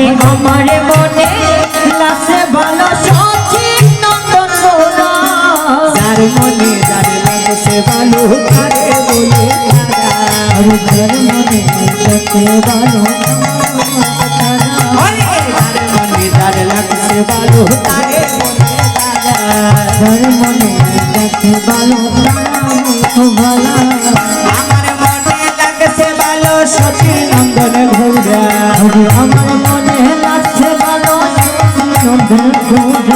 আমারে মনে লাগছে ভালো সচিন নন্দন যার মনে ভালো তারে বলে তারা। মনে লাগছে ভালো তারে। বলে তারা। মনে লাগছে ভালো ভালো আমার মনে লাগছে ভালো সচিন নন্দন ঘোরা। আমার বলছে।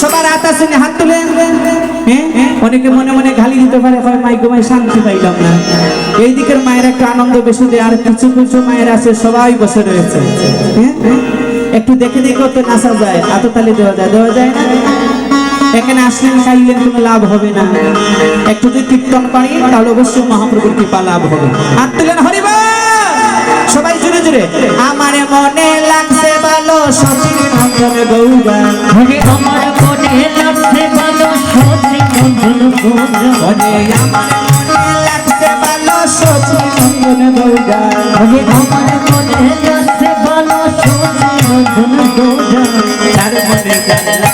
সবার হাত আছে হাত তুলে হ্যাঁ? অনেকে মনে মনে গালি দিতে পারে হয় মাই গো শান্তি পাইলাম না এই দিকের মায়ের একটা আনন্দ বেশি দেয় আর কিছু কিছু মায়ের আছে, সবাই বসে রয়েছে? একটু দেখে দেখে তো নাচা যায় এত তালি দেওয়া যায় দেওয়া যায় না এখানে আসলেন খাইলেন কোনো লাভ হবে না। একটু যদি কীর্তন পারি তাহলে অবশ্যই মহাপ্রভুর কৃপা লাভ হবে। হাত তুলেন হরিবা সবাই জুড়ে জুড়ে আমার মনে লাগছে ভালো সচিন নন্দন গৌরা আরে আমার মনে লাগছে ভালো সচিন নন্দন গৌরা আমার মনে লাগছে ভালো সচিন নন্দন গৌরা আমার মনে লাগছে ভালো সচিন নন্দন গৌরা তার মনে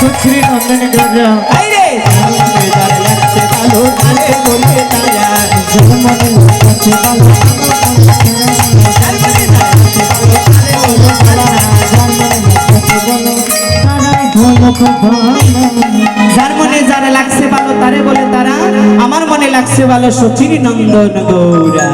সচিন নন্দন যার মনে যার লাগছে ভালো, তারে বলে তারা, আমার মনে লাগছে ভালো সচিন নন্দন গৌরা